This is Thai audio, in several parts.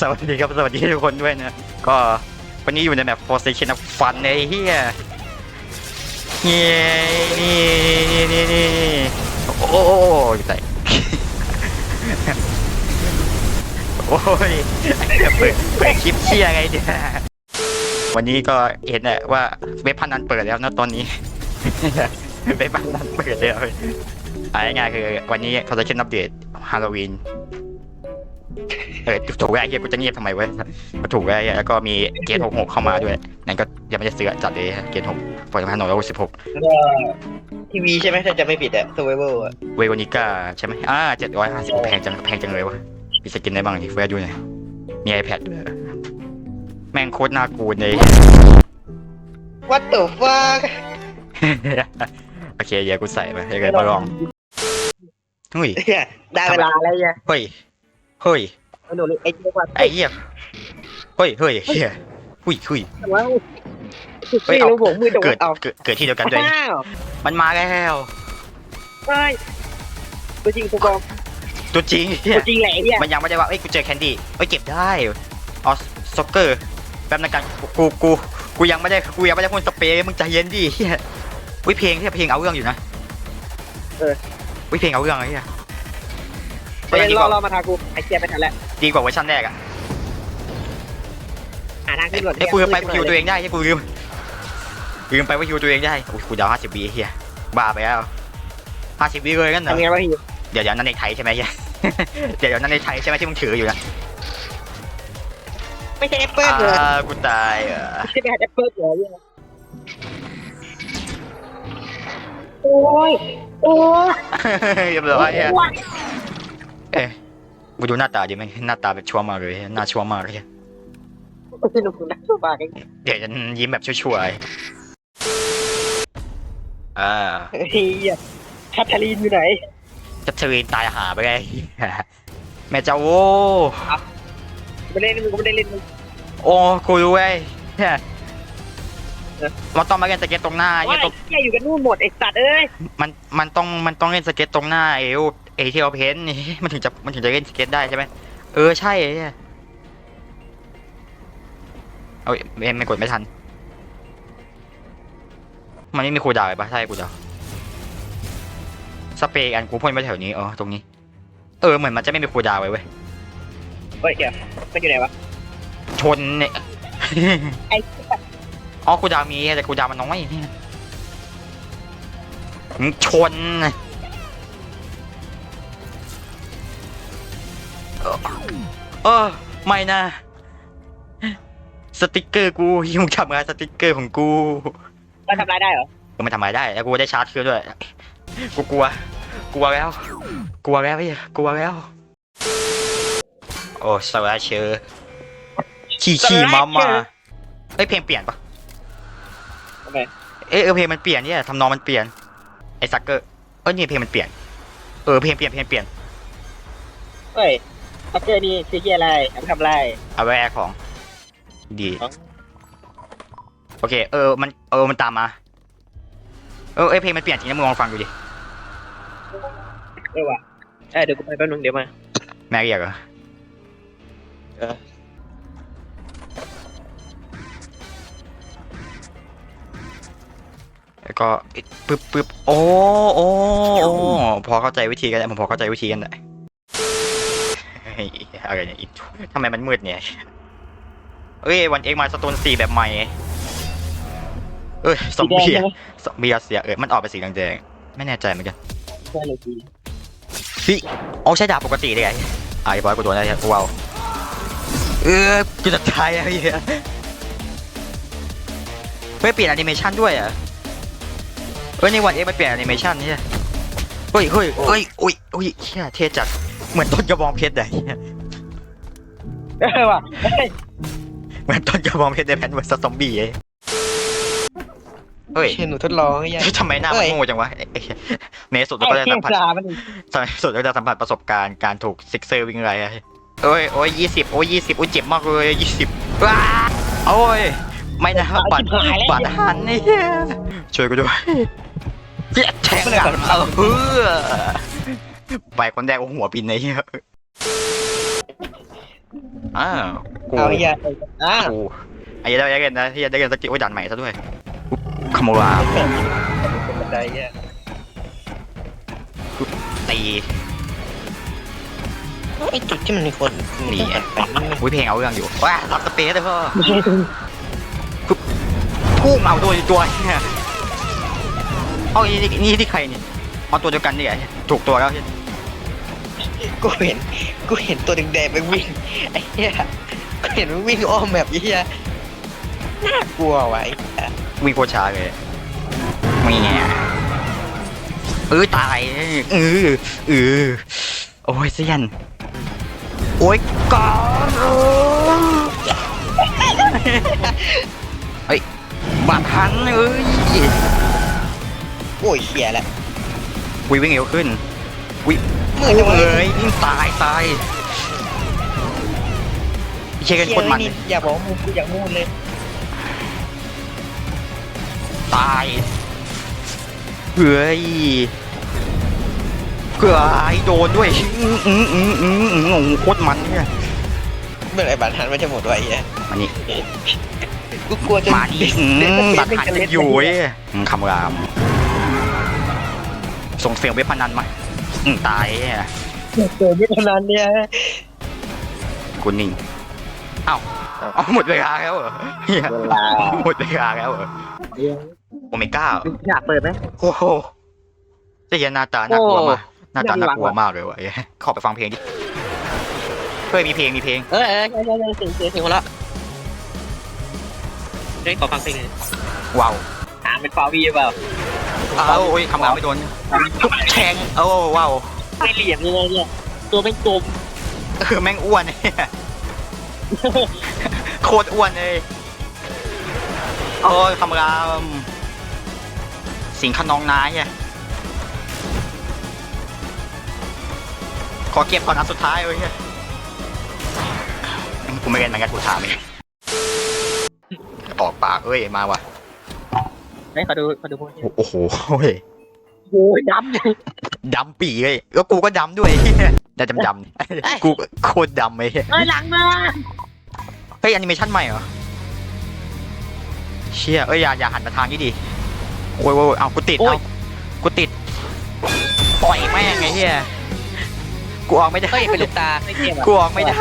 สวัสดีครับสวัสดีทุกคนด้วยนะก็วันนี้อยู่ในแบบ Four Station of Fun ไอ้เฮียเย้นี่นี่นี่นี่โอ้โหใส่โอ้ยเปิดเปิดคลิปเชียไงเนี่ยวันนี้ก็เห็นแหละว่าเว็บพนันเปิดแล้วนะตอนนี้เว็บพนันเปิดแล้วเอาง่ายคือวันนี้เขาจะขึ้นอัปเดตฮาโลวีน เออถูกแล้วไอ้เหี้ยกูจะเงียบทำไมเว้ยมาถูกแล้วไอ้เหี้ยแล้วก็มีเกณฑ์หกหกเข้ามาด้วยนั่นก็ยังไม่ได้ซื้อจัดเลยเกณฑ์หกปล่อยมาหน่อยร้อยสิบหกแล้วก็ทีวีใช่ไหมถ้าจะไม่ผิดอะ survival อะเวโรนิก้าใช่ไหมอ่าเจ็ดร้อยห้าสิบแพงจังแพงจังเลยวะมีสกินได้บ้างดิเฟรดูหน่อยมี iPad ด้วยแม่งโคตรน่ากลัวเลย What the fuck โอเคเดี๋ยวกูใส่ไปเดี๋ยวมาลองเฮ้ยเนี่ยได้เวลาแล้วเนี่ย เฮ้ย เฮ้ยหนูไอ้เจ้าว่าไอ้เหี้ยเฮ้ยเฮ้ยเฮียหุยหุยว้าวไม่รู้ผมมือโดเกินดเอาเกิดเกิดที่เดียวกันด้วยอ้าวมันมาแล้วใช่ตัวจริงตัวปลอมตัวจริงเฮียตัวจริงแหละไอ้เนี่ยมันยังไม่ได้ว่า เอ้ย กูเจอแคนดี้เอ้ย เก็บได้อ๋อซ็อกเกอร์ แป๊บนึงกัน กู กู กูยังไม่ได้ กูยังไม่ได้พ่นสเปรย์ มึงใจเย็นดิเฮียวิเพลงที่เพลงเอาเรื่องอยู่นะเออวิเพลงเอาเรื่องไอ้เฮีย ไปรอรอมาทากูไอ้เกียร์ไม่ทันแล้วดีกว่าเวอร์ชันแรกอะหาทางขึ้นก่อนไอ้ยกูลืมไปคิวตัวเองได้ไอ้กูลืมลืมไปว่าคิวตัวเองได้โอ้ยกูดาวห้าสิบวิเฮียบ้าไปแล้วห้าสิบวิเลยกันเหรอทำไงวะพี่เดี๋ยวเดี๋ยวนั่นในไทยใช่ไหมเฮีย เดี๋ยวเดี๋ยวนั่นในไทยใช่ไหมที่มึงถืออยู่นะไม่ใช่แอปเปิ้ลเลยอ่ากูตายเหรอไม่ใช่ไปหาแอปเปิ้ลเลยเนี่ยโอ้ยโอ้ยเรียบร้อยอะ เอ๊ะกูดูหน้าตาดิไหมหน้าตาแบบชั่วมากเลยหน้าชั่วมากเลยสนุกนะสบายเดี๋ยวจะยิ้มแบบชั่วๆไอ้อ่าเฮ้ยแคทเธอรีนอยู่ไหนจะเทรีนตายหาไปไงแม่เจ้าโอ้ไม่เล่นมึงก็ไม่ได้เล่นมึงโอ้กูรู้ไอ้เนี่ยมันต้องมาเล่นสเก็ตตรงหน้าว่าเนี่ยไอ้ต้องเกียอยู่กันนู่นหมดไอ้สัตว์เอ้ยมันมันต้องมันต้องเล่นสเก็ตตรงหน้าเอว เอที่เราเพ้นนี่มันถึงจะมันถึงจะเล่นสเก็ตได้ใช่ไหมเออใช่ไอ้เนี่ยเอาไม่ไม่กดไม่ทัน มันไม่มีคูลดาวน์เลยปะใช่คูลดาวน์สเปรย์อันกูพ่นไปแถวนี้อ๋อตรงนี้ เออเหมือนมันจะไม่มีคูลดาวน์ไว้เว้ยเฮ้ยเกียมันอยู่ไหนวะชนเนี่ยไอ้อ๋อคูลดาวน์มีแต่คูลดาวน์มันน้อยเนี่ยมึงชน เออไม่นะ สติกเกอร์กูยุ่งทำงานสติกเกอร์ของกูมันทำลายได้เหรอก็ไม่ทำอะไรได้แล้วกูได้ชาร์จคืนด้วยกูกลัว กลัวแล้ว กลัวแล้วพี่กลัวแล้ว โอ้สวัสดีเชอร์ขี่ขี่มามาเอ้ยเพลงเปลี่ยนปะทำไมเอ้ยเออเพลงมันเปลี่ยนเนี่ยทำนองมันเปลี่ยนไอ้ซักเกอร์เออนี่เพลงมันเปลี่ยน เออเพลงเปลี่ยนเพลงเปลี่ยนเฮ้ย ทักเกอร์นี่คือเกียอะไรมันทำอะไรเอาไว้แอร์ของ ดีอ๋อโอเค เออ มัน เออ มันตามมา เออเอ้ยเพลงมันเปลี่ยนจริงนะมึงลองฟังดูดิ เออว่ะเออเดี๋ยวกูไปแป๊บนึงเดี๋ยวมาแม่เรียกเหรอเออแล้วก็ปึ๊บปึ๊บโอ้โอ้โอ้พอเข้าใจวิธีกันแล้วผมพอเข้าใจวิธีกันแหละเฮ้ย อะไรเนี่ยอีกทำไมมันมืดเนี่ยเอ้ยวันเอ็กมาสโตนสี่แบบใหม่ เอ้ยซอมสีแดงบี้ใช่ไหมซอมบี้รัสเซียเออมันออกไปนสีแดงๆไม่แน่ใจเหมือนกันใช่เลยสีฟิโอ้ใช้ดาบปกติได้ไงอะไอ้บอยกูโดนอะไรกูเอาเออกูจะตายอะไรเงี้ยเฮ้ยเปลี่ยนแอนิเมชันด้วยเหรอะเฮ้ยในวันเอ็กมันเปลี่ยนแอนิเมชันเนี่ยเฮ้ยเฮ้ยเฮ้ยอุ้ยอุ้ยเฮียเท่จัด เหมือนต้นกระบองเพชรเลยเออว่ะเฮ้ยเหมือนต้นกระบองเพชรในแพนเวอร์ซอมบี้เอ้ยเฮ้ยเชี่ยหนูทดลองไอ้ยัยทำไมหน้ามันโง่จังวะเอ้ยเอ้ยในสุดเราก็ได้ไอ้สัมผัสเหี้ยปลามันตอนสุดก็จะสัมผัสประสบการณ์การถูกซิกเซอร์วิ่งไรอะโอ้ยโอ้ยยี่สิบโอ้ยยี่สิบโอ้ยเจ็บมากเลยยี่สิบว้าโอ้ย ไม่นะบัตรบัตรหันนี่เหี้ยช่วยกูด้วยเจ็บแทงกันเอาเพื่อ ไปคนแรกเอาหัวปินไอ้เหี้ยอ้าวกูเอาอย่าอ้ากูไอ้เหี้ยได้กันนะที่ได้กันสกิลไว้ด่านใหม่ซะด้วยขโมยรามเป็นบันไดเนี่ยตีไอ้จุดที่มันมีคนนี่ไงแปลกๆมันอุ้ยเพลงเอาเรื่องอยู่ว้ารับสเปซเลยพ่อไม่ใช่ตรงพุ่งเอาตัวตัวเนี่ยเอาอีนี่นี่ที่ใครเนี่ยเอาตัวเดียวกันนี่ไงถูกตัวแล้ว กูเห็นกูเห็นตัวแดงๆมันวิ่งไอ้เหี้ยกูเห็นมันวิ่งอ้อมแบบไอ้เหี้ยน่ากลัวไวะไอ้เหี้ยวิ่งโคตรช้าเลยมีไงเออตายเออเออโอ้ยเสียน โอ้ยก่อนเฮ้ยบาดทันเอ้ยโอ้ยเหี้ยแหละ วิวิ่งเร็วขึ้นวิเมื่อจะมาเอ้ยวิ่งตายตายเชี่ยกันโคตรมันเหี้ยอย่าบอกว่ามูกูอยากมูดเลยตายเฮ้ยเกือบไอ้โดนด้วยอืมอืมอืมอืมอืมโอ้โหโคตรมันเนี่ยเมื่อไหร่บาดทันมันจะหมดไวะไอ้เหี้ยมานี่กูกลัวจะมาดิอืมบัตรหันยังอยู่เว้ยอืมคำราม ส่งเสียงเว็บพนันมา อืมตายเนี่ยเจอไม่ทันเนี่ยกูนิ่งเอ้าเอาหมดเวลาแล้วเหรอเหี้ยเวลา หมดเวลาแล้วเหรอโอเมก้าอยากเปิดไหม โอ้โหเจียหน้าตาน่ากลัวโอ้มากหน้าตาน่าน่ารักกลัวว่ะมากเลยว่ะเอ้ยขอไปฟังเพลงดิเฮ้ยมีเพลงมีเพลงเออเออใช่ใช่ใช่เสียงเสียงเสียงหัวเราะได้ขอฟังเพลงหน่อยว้าวอ่าเป็นฟาวีเปล่าเอ้าโอ้ยคำรามไม่โดนทุบแทงโอ้ว้าวไม่เหลี่ยมยังไงเนี่ยตัวไม่กลมเออแม่งอ้วนเนี่ยโคตรอ้วนเลยโอ้ยคำรามสิงขนองนายอะขอเก็บก่อนอันสุดท้ายเว้ยเหี้ยกูไม่เล่นเหมือนกันกูถามเองออกปากเอ้ยมาว่ะ ไหนขอดูขอดูพวกนี้โอ้โหเฮ้ยโอ้ยดำเลยดำปีเลยแล้วกูก็ดำด้วยแต่ดำดำกูโคตรดำเลยเอ้ยหลังมาเฮ้ยแอนิเมชั่นใหม่เหรอเชี่ยเอ้ยอย่าอย่าหันมาทางนี้ดิโอ้ยโอ้ยเอากูติดเอากูติดปล่อยแม่งไงเฮียกูออกไม่ได้เฮ้ยเป็นลูกตาไม่เทียบกูออกไม่ได้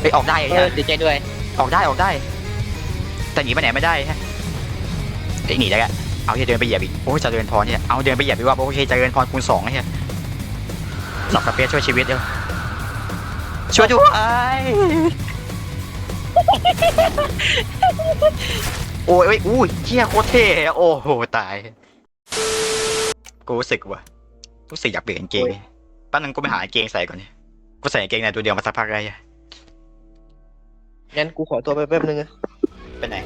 เฮ้ยออกได้เอเฮีอยดีใจด้วยออกได้ออกได้ แต่หนีไปไหนไม่ได้ฮะ เฮ้ยหนีได้แกเอาเฮียเดินไปเหยียบอีกโอ้ยเจะเดินพรเนี่ยเอาเดินไปเหยียบอีกว่าโอเคเจะเดินพรคูณสองไอ้เฮียหลอกสเปซช่วยชีวิตเดียวช่วยด้วยโอ้ยโอ้ยอู้ยเชี่ยโคตรเท่อะโอ้โหตายกูรู้สึกว่ะรู้สึกอยากเปลี่ยนกางเกงแป้านึงกูไปหากางเกงใส่ก่อนเนี่ยกูใส่กางเกงในตัวเดียวมาสักพักได้อะงั้นกูขอตัวไปแป๊บนึงนะไปไหน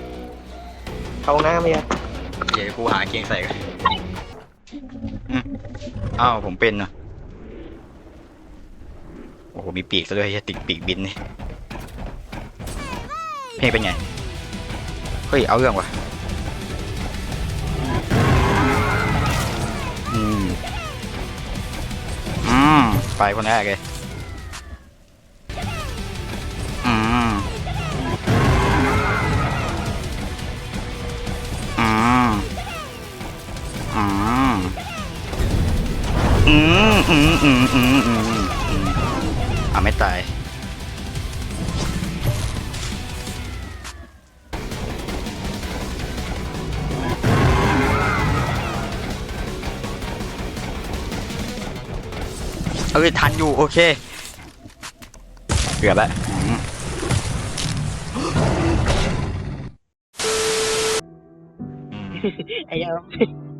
เข้าห้องน้ำไหมอะ เดี๋ยวกูหากางเกงใส่ก่อนอืมอ้าวผมเป็นเนะโอ้โหมีปีกซะด้วยเหี้ยติดปีกบินนี่เพลงเป็นไง เฮ้ย เอาเรื่องว่ะอืมอืมไปคนแรกเลย อืมอืมอืมอืมอะไม่ตาย เออทันอยู่ โอเค เกือบแล้วไอืมอืม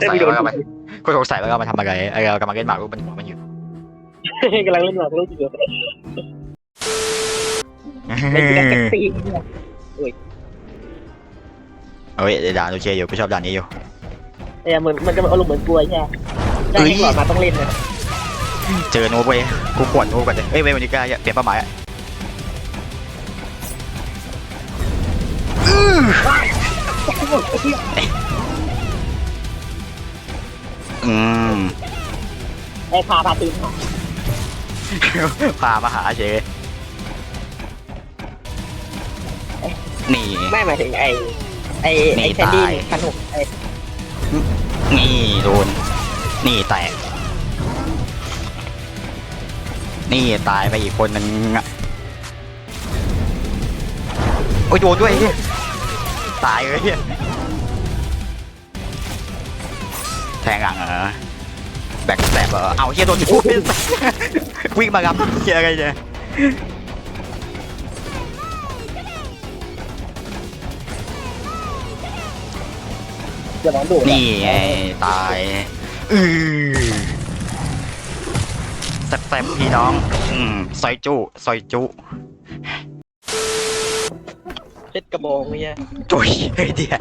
ไอ้เหี้ยสงสัยสงสัยว่าเรามาก็สงสัยว่าเรามาทำอะไรเออเรากำลังเล่นหมากรุกมันมันอยู่กำลังเล่นหมากรุกอยู่เป็นกีฬาแท็กซี่เนี่ยเฮ้ยเดี๋ยวด่านโอเคอยู่กูชอบด่านนี้อยู่ไอ้เหี้ยเหมือนมันจะอารมณ์เหมือนกลัวใช่ไหมได้ให้ก่อนมาต้องเล่นนะเจอโน้ตเว้ยกูปวดโน้ตก่อนเลยเอ้ยเว้ยวันนี้ก็เปลี่ยนเป้าหมายอะ อื้ออืมไอ้พาพาตีนมาพามาหาเฉยนี่ ไม่หมายถึงไอ้ไอ้หนีไอ้แคนดี้ตายขนมไอ้นี่โดน นี่แตก นี่ตายไปอีกคนนึงอะโอ้ยโดนด้วยไอ้เหี้ยตายเลยเหี้ย แทงหลังเหรอแบกแสบเหรอเอาเฮียโดนทุบวิ่งมาครับเฮียอะไรเนี่ยจะน้องดูดนี่ไงตายอือแสบๆพี่น้อง อืมซอยจุซอยจุเช็ดกระบองเนี่ยจุยเฮ้ยเดีย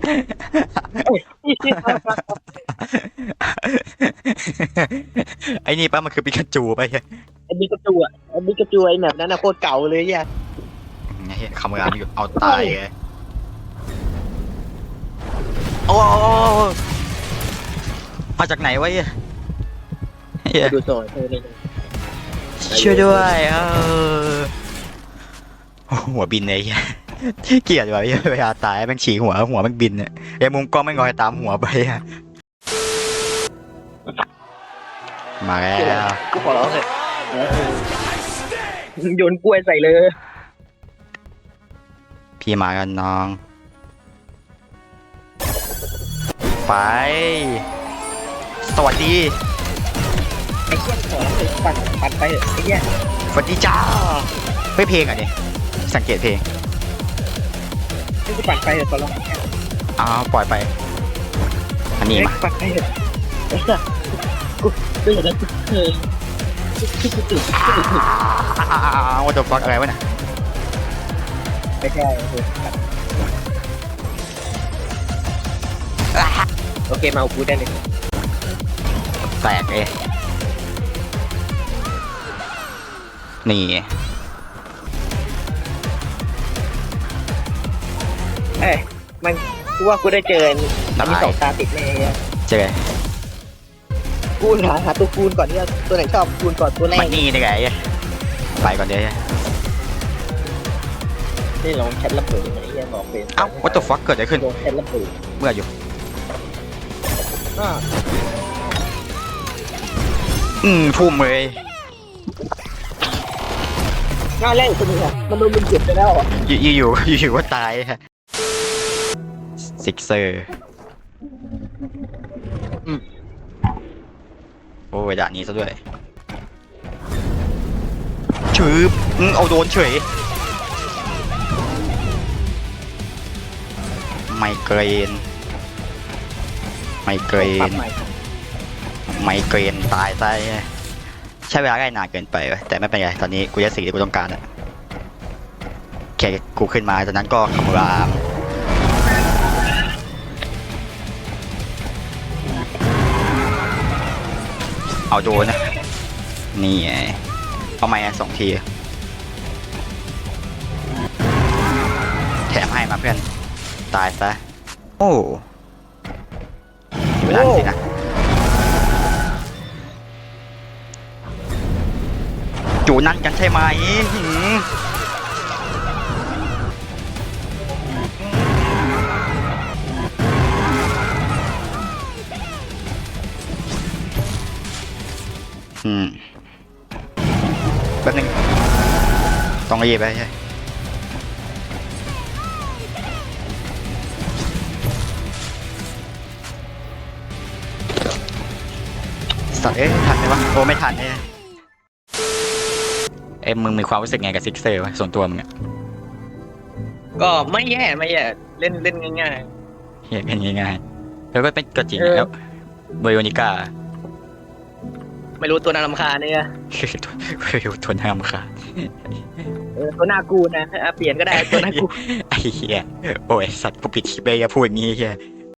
ไอ้นี่ป้ามันคือปิกาจูไปเฮ้ยไอ้บิ๊กกระจูอะไอ้บิ๊กกระจูไอ้แบบนั้นน่ะโคตรเก่าเลยเนี่ยเฮ้ยคำรามอยู่เอาตายเลยโอ้มาจากไหนวะเฮ้ยเฮ้ยดูโซ่เธอเลยช่วยด้วยเออโอ้หัวบินเลยเหี้ยเกลียดว่ะเหี้ยเวลาตายแม่งฉีกหัวหัวแม่งบินเนี่ยไอ้มุมกล้องแม่งลอยตามหัวไปอะ มาแล้วกูขอร้องเลยโยนกล้วยใส่เลย พี่มากันน้อง ไป สวัสดี ไอ้เหี้ยขอร้องเลยปั่นปั่นไปเถอะไอ้เหี้ยสวัสดีจ้าเฮ้ยเพลงอะนี่สังเกตเพลงไม่กูปั่นไปเถอะขอร้องอ้าว ปล่อยไป อันนี้มา ปั่นไปเถอะ เฮ้ยกูกูอยากได้เธอที่กูตื่นกูตื่นว่าตัวฟักอะไรวะเนี่ยไม่ใช่โอเคมาเอากูได้เลยแตกเอยนี่เอ้ยมันกูว่ากูได้เจออันนี้สองตาติดแน่เจอ กูหาหาตัวคูณก่อนที่ตัวไหนชอบคูณก่อนตัวแรมักนนี่ได้ไงไปก่อนเดี๋ยวนี่ลองแชทระเบิดไอ้เหี้ยบอกเป็นเอ้า what the fuck เกิดอะไรขึ้นลองแชทระเบิดเมื่ออยู่อ่าอืมทุ่มเลยง่ายแรกคนนึงอะมันโดนมันเจ็บไปแล้วอะอยู่อยู่อยู่อยู่อยู่ก็ตายฮะซิกเซอร์โอ้ยด่านนี้ซะด้วยชืบอืมเอาโดนเฉย ไมเกรน ไมเกรปรับนใหม่ไมเกรนตายซะใช้เวลาได้นานเกินไปเว้ยแต่ไม่เป็นไร ตอนนี้กูจะสิ่งที่กูต้องการอะแค่กูขึ้นมาจากนั้นก็คำราม เอาโดนนะ นี่ไงเอาไม้สองที แถมให้มาเพื่อน ตายซะ โอ้อยู่นั่นสินะจู่นั่นกันใช่ไหม อืมแป๊บนึงต้องรีบไปใช่สัตว์เอ๊ะทันไหมวะโอ้ไม่ทันเนี่ยเอ้ยมึงมีความรู้สึกไงกับซิกเซอร์วะส่วนตัวมึงอะก็ไม่แย่ไม่แย่เล่นเล่นง่ายเห็นกันง่ายๆแล้วก็เป็นก็จริงเออแล้วเบอร์โยนิก้าๆ ไม่รู้ตัวน่ารำคาญเนี่ยคือตัวคือตัวน้ำค่ะเออตัวหน้ากูนะอะเปลี่ยนก็ได้ตัวหน้ากู ไอ้เหี้ยโอ้ยสัตว์กูปิดคลิปไปอย่าพูดอย่างงี้เหี้ย